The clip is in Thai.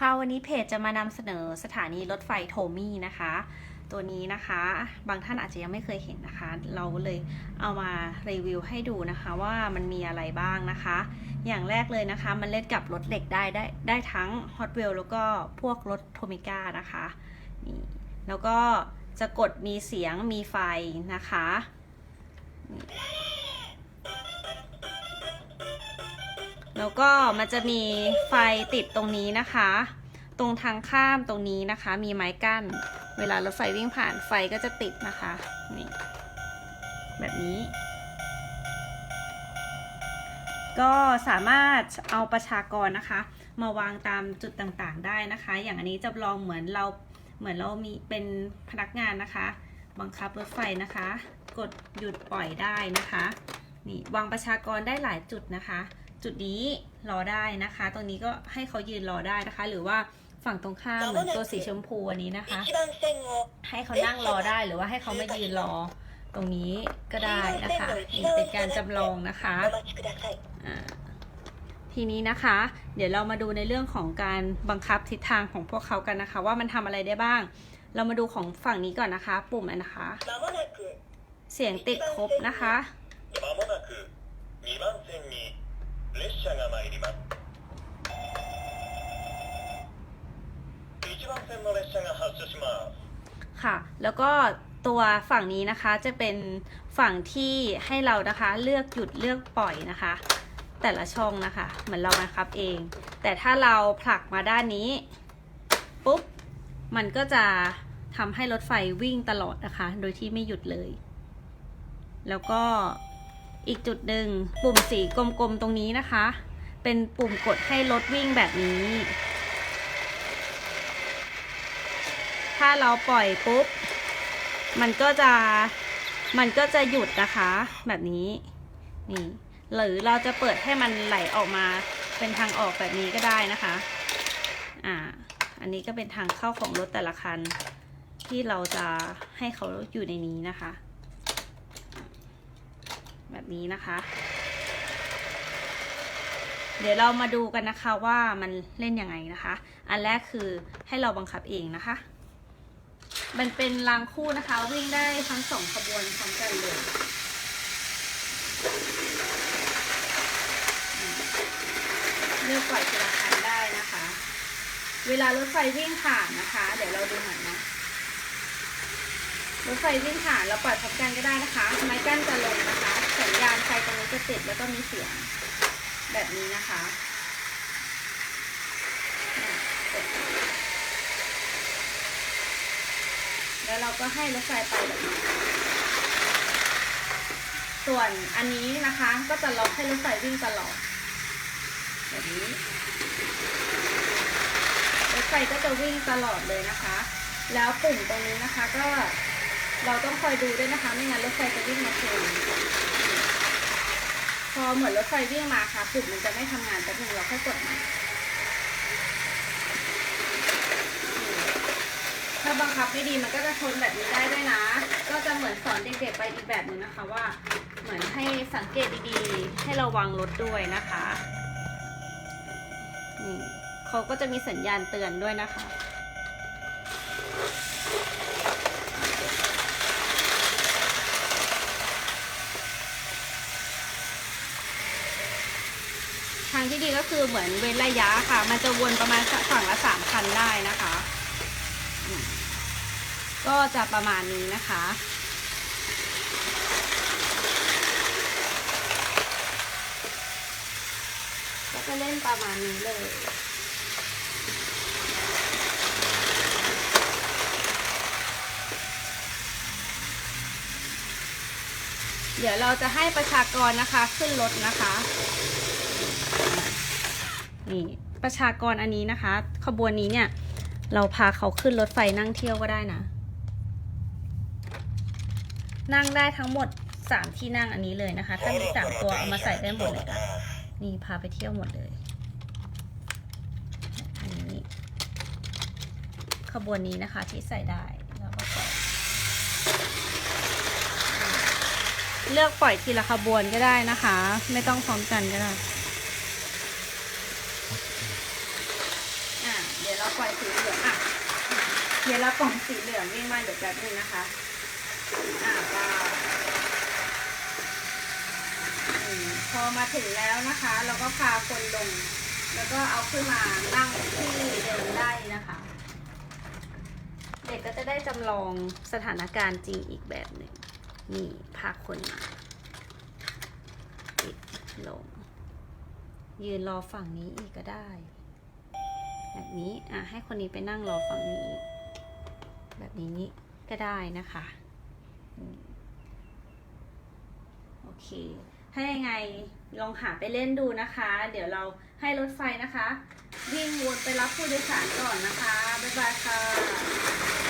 ค่ะวันนี้เพจจะมานำเสนอสถานีรถไฟโทมี่นะคะ ตัวนี้นะคะบางท่านอาจจะยังไม่เคยเห็นนะคะ เราเลยเอามารีวิวให้ดูนะคะว่ามันมีอะไรบ้างนะคะ อย่างแรกเลยนะคะมันเล่นกับรถเหล็กได้ได้ได้ทั้ง Hot w h e e l แล้วก็พวกรถโทมิก้านะคะนี่แล้วก็จะกดมีเสียงมีไฟนะคะ แล้วก็มันจะมีไฟติดตรงนี้นะคะ ตรงทางข้ามตรงนี้นะคะ มีไม้กั้น เวลารถไฟวิ่งผ่านไฟก็จะติดนะคะนี่แบบนี้ ก็สามารถเอาประชากรนะคะ มาวางตามจุดต่างๆได้นะคะ อย่างอันนี้จำลองเหมือนเราเหมือนเรามีเป็นพนักงานนะคะ บังคับรถไฟนะคะ กดหยุดปล่อยได้นะคะนี่วางประชากรได้หลายจุดนะคะ จุดนี้รอได้นะคะ ตรงนี้ก็ให้เขายืนรอได้นะคะ หรือว่าฝั่งตรงข้ามเหมือนตัวสีชมพูอันนี้นะคะ ให้เขานั่งรอได้หรือว่าให้เขามายืนรอตรงนี้ก็ได้นะคะนี่เป็นการจำลองนะคะทีนี้นะคะ เดี๋ยวเรามาดูในเรื่องของการบังคับทิศทางของพวกเขากันนะคะ ว่ามันทำอะไรได้บ้าง เรามาดูของฝั่งนี้ก่อนนะคะ ปุ่มนะคะ เสียงติดครบนะคะ 列車が参ります1番線の列車が発車します ค่ะ แล้วก็ตัวฝั่งนี้นะคะจะเป็นฝั่งที่ให้เรานะคะเลือกหยุดเลือกปล่อยนะคะ แต่ละช่องนะคะ เหมือนเราบังคับเอง แต่ถ้าเราผลักมาด้านนี้ปุ๊บมันก็จะทำให้รถไฟวิ่งตลอดนะคะ โดยที่ไม่หยุดเลย แล้วก็ อีกจุดหนึ่งปุ่มสีกลมๆตรงนี้นะคะ เป็นปุ่มกดให้รถวิ่งแบบนี้ ถ้าเราปล่อยปุ๊บ มันก็จะมันก็จะหยุดนะคะ แบบนี้นี่หรือเราจะเปิดให้มันไหลออกมาเป็นทางออกแบบนี้ก็ได้นะคะ อ่า อันนี้ก็เป็นทางเข้าของรถแต่ละคัน ที่เราจะให้เขาอยู่ในนี้นะคะ แบบนี้นะคะ เดี๋ยวเรามาดูกันนะคะว่ามันเล่นยังไงนะคะ อันแรกคือให้เราบังคับเองนะคะ มันเป็นรางคู่นะคะ วิ่งได้ทั้งสองขบวนพร้อมกันเลยเลือกปล่อยทีละคันได้นะคะ เวลารถไฟวิ่งผ่านนะคะ เดี๋ยวเราดูหน่อยนะรถไฟวิ่งผ่านเราปล่อยพร้อมกันก็ได้นะคะ ไม้กั้นจะลงนะคะ ตรงนี้จแล้วก็มีเสียงแบบนี้นะคะแล้วเราก็ให้รถไฟไปแบบนี้ ส่วนอันนี้นะคะก็จะล็อกให้รถไฟวิ่งตลอด แบบนี้ รถไฟก็จะวิ่งตลอดเลยนะคะ แล้วปุ่มตรงนี้นะคะก็เราต้องคอยดูด้วยนะคะ ไม่งั้นรถไฟจะวิ่งมาชน พอเหมือนรถไฟวิ่งมาค่ะปุ่มมันจะไม่ทำงานแป๊บนึงเราค่อยกดม่ถ้าบังคับไม่ดีมันก็จะชนแบบนี้ได้ด้วยนะ ก็จะเหมือนสอนเด็กๆไปอีกแบบหนึ่งนะคะว่า เหมือนให้สังเกตดีๆ ให้ระวังรถด้วยนะคะนี่เขาก็จะมีสัญญาณเตือนด้วยนะคะ ทางที่ดีก็คือเหมือนเว้นระยะค่ะ มันจะวนประมาณฝั่งละสามคันได้นะคะ ก็จะประมาณนี้นะคะ ก็จะเล่นประมาณนี้เลยเดี๋ยวเราจะให้ประชากรนะคะขึ้นรถนะคะ นี่ประชากรอันนี้นะคะ ขบวนนี้เนี่ย เราพาเขาขึ้นรถไฟนั่งเที่ยวก็ได้นะ นั่งได้ทั้งหมดสามที่นั่งอันนี้เลยนะคะ ถ้ามีสามตัวเอามาใส่ได้หมดเลยค่ะนี่พาไปเที่ยวหมดเลยอันนี้ขบวนนี้นะคะที่ใส่ได้แล้วก็ปล่อยเลือกปล่อยทีละขบวนก็ได้นะคะ ไม่ต้องพร้อมกันก็ได้ อ่า เดี๋ยวเราปล่อยสีเหลืองอะ เดี๋ยวเราปล่อยสีเหลืองวิ่งมาเดี๋ยวแป๊บนึงนะคะอ่าพอมาถึงแล้วนะคะ เราก็พาคนลง แล้วก็เอาขึ้นมานั่งที่เดิมได้นะคะ เด็กก็จะได้จำลองสถานการณ์จริงอีกแบบหนึ่งนี่พาคนมาปิดลง ยืนรอฝั่งนี้อีกก็ได้ แบบนี้อะให้คนนี้ไปนั่งรอฝั่งนี้ แบบนี้ก็ได้นะคะโอเค ถ้ายังไงลองหาไปเล่นดูนะคะ เดี๋ยวเราให้รถไฟนะคะ วิ่งวนไปรับผู้โดยสารก่อนนะคะ บ๊ายบายค่ะ